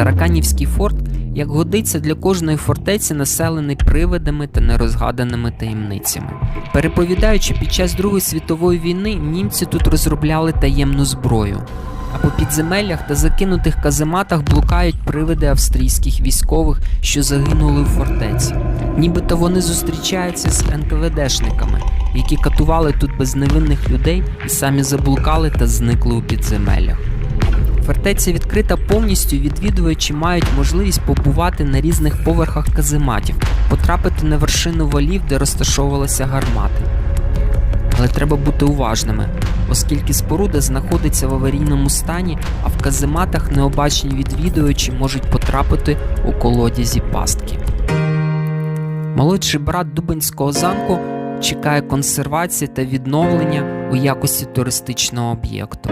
Тараканівський форт, як годиться для кожної фортеці, населений привидами та нерозгаданими таємницями. Переповідаючи, під час Другої світової війни німці тут розробляли таємну зброю. А по підземеллях та закинутих казематах блукають привиди австрійських військових, що загинули у фортеці. Нібито вони зустрічаються з НКВДшниками, які катували тут безневинних людей і самі заблукали та зникли у підземеллях. Фортеця відкрита повністю, відвідувачі мають можливість побувати на різних поверхах казематів, потрапити на вершину валів, де розташовувалися гармати. Але треба бути уважними, оскільки споруда знаходиться в аварійному стані, а в казематах необачні відвідувачі можуть потрапити у колодязі пастки. Молодший брат Дубинського замку чекає консервації та відновлення у якості туристичного об'єкту.